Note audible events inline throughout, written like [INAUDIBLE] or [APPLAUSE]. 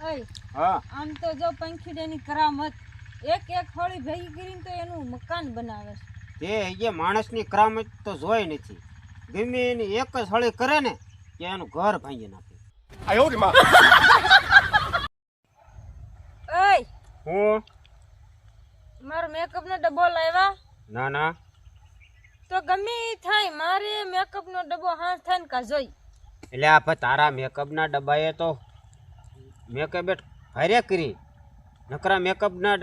હા. આમ તો જો પંખીડેની કરામત એક એક હોળી ભેગી કરીને તો એનું મકાન બનાવે છે. તે એ માણસની કરામત તો જોઈ નથી. ગમે એની એક જ હોળી કરે ને કે એનું ઘર ભાંગી નાખે. અય હું? મારો મેકઅપનો ડબ્બો લાવ્યા? ના ના. તો ગમે થાય મારે મેકઅપનો ડબ્બો હાથ થાય ને કા જોઈ? એટલે આ મેકઅપ તારા મેકઅપના ડબ્બાએ તો મેકઅપ હારે કરી. નકરા મેકઅપના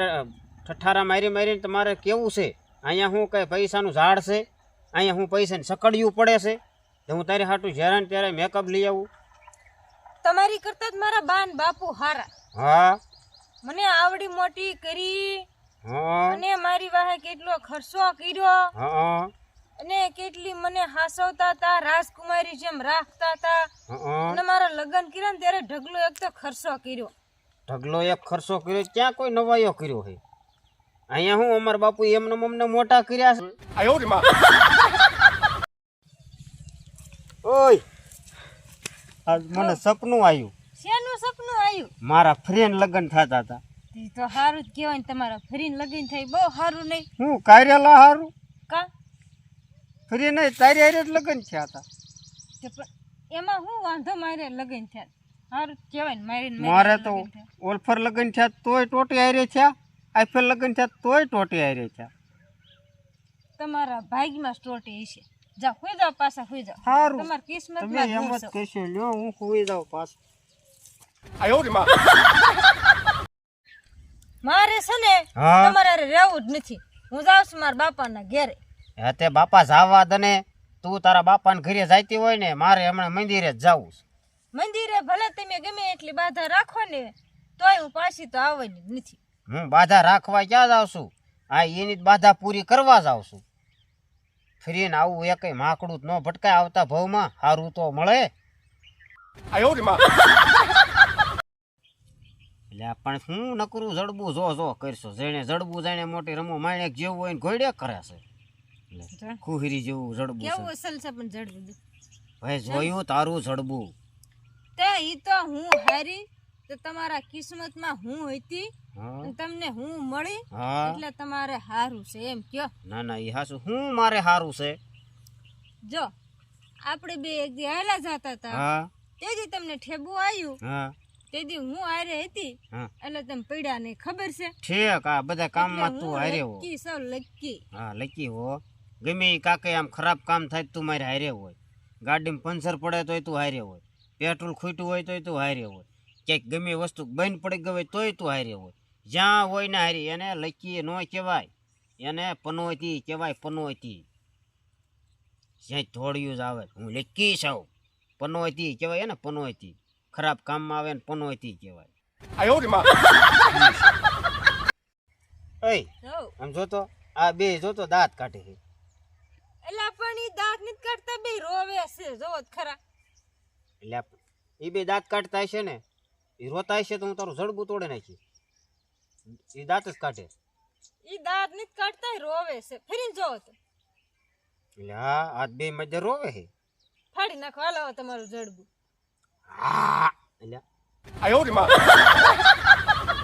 ઠઠારા મારી મારીને તમારે કેવું છે? અહીંયા હું કંઈ પૈસાનું ઝાડ છે? અહીંયા હું પૈસાને સકડ્યું પડે છે? તો હું તારી હાટું જ્યારે ને ત્યારે મેકઅપ લઈ આવું. તમારી કરતા જ મારા બાન બાપુ હારા. હા. મને આવડી મોટી કરી. હા. અને મારી વાહે કેટલો ખર્ચો કર્યો. હા. અને કેટલી મને હાસવતા હતા રાજકુમારી જેમ રાખતા હતા અને મારા લગ્ન કર્યા ને ત્યારે ઢગલો એક તો ખર્ચો કર્યો. ઢગલો એક ખર્ચો કર્યો ક્યાં કોઈ નવાયો કર્યો હે? અહીંયા હું અમાર બાપુ એમને અમને મોટા કર્યા છે. [LAUGHS] ઓય આજ મને સપનું આવ્યું શેનું સપનું આવ્યું મારા ફ્રેન્ડ લગ્ન થતા હતા તો સારું જ કહેવાય ને તમારા ફ્રેન્ડ લગ્ન થઈ બહુ સારું નહીં. હું કાર્યાલા હારું? કા? ફરી નહીં તારી હારે જ લગ્ન છે હતા. એમાં હું વાંધો મારે લગ્ન થયા? સારું કહેવાય ને મારી મારે તો ઓલફર લગ્ન થયા તોય ટોટી હારે છે આઈફેલ લગ્ન થયા તોય ટોટી હારે છે તમારા ભાગ્યમાં ટોટી હશે. જા હોઈ જાવ પાછા હોઈ જાવ સારું તમારી તમે કિસ્મતમાં એમ હું જ છું. કહેશો લ્યો હું સુઈ જાઉં પાછું. મારે છે ને તમારે રહેવું જ નથી. હું જાઉં છું મારા બાપાના ઘેરે. તે બાપા જાવા દને તું તારા બાપાને ઘરે જાતી હોય ને મારે હમણાં મંદિરે જ જાવું છે. મંદિરે ભલે તમે ગમે એટલી બાધા રાખો ને તોય હું પાછી તો આવવાની જ નથી. હું બાધા રાખવા ક્યાં જાઉં છું? આ એની જ બાધા પૂરી કરવા જાઉં છું. ફરીને આવું એક માકડું જ ન ભટકાય આવતા ભવમાં સારું તો મળે. એટલે પણ હું નકરું જડબું જો જો કરશો? જેને જડબું જાણે મોટી રમો માણેક જેવું હોય ને ઘોડે કરે છે. કુહરી જેવું જડબું કેવું અસલ છે પણ જડવું ભાઈ જોયું તારું જડબું. તે ઈ તો હું હારી તો તમારા કિસ્મતમાં હું હતી તમને હું મળી એટલે તમારે હારું છે એમ કયો. ના ના ઈ હાસું. હું મારે હારું છે? જો આપણે બે એક દી આયલા જતા હતા તે તેથી તમને ઠેબુ આવ્યું હા. તેથી હું હારે હતી એટલે તમે પડ્યા નહીં ખબર છે. ઠીક આ બધા કામમાં તું હારે હો. લક્કી સૌ લક્કી હા લકી હો. ગમે એ કાકે આમ ખરાબ કામ થાય તું મારે હારે હોય. ગાડીમાં પંચર પડે તોય તું હારે હોય. પેટ્રોલ ખૂટ્યું હોય તોય તું હારે હોય. ક્યાંક ગમે એ વસ્તુ બંધ પડી ગઈ હોય તોય તું હારે હોય. જ્યાં હોય ને હારી એને લખીએ ન કહેવાય. એને પનોતી કહેવાય પનોતી. જ્યાં ધોળિયું જ આવે હું લખી છું પનોતી કહેવાય ને પનોતી. ખરાબ કામમાં આવે ને પનોતી કહેવાય. આમ જોતો આ બે જોતો દાંત કાઢી પણ ઈ દાંત નથી કાઢતા બે રોવે છે જોવો જ ખરા. એટલે એ બે દાંત કાઢતા હશે ને એ રોતા હશે તો હું તારું જડબું તોડે નાખી એ દાંત જ કાઢે. ઈ દાંત નથી કાઢતા રોવે છે. ફરી જોવો તો. એટલે હા આ બે મજર રોવે છે. ફાડી નાખો હાલો તમારું જડબું. હા એટલે [LAUGHS]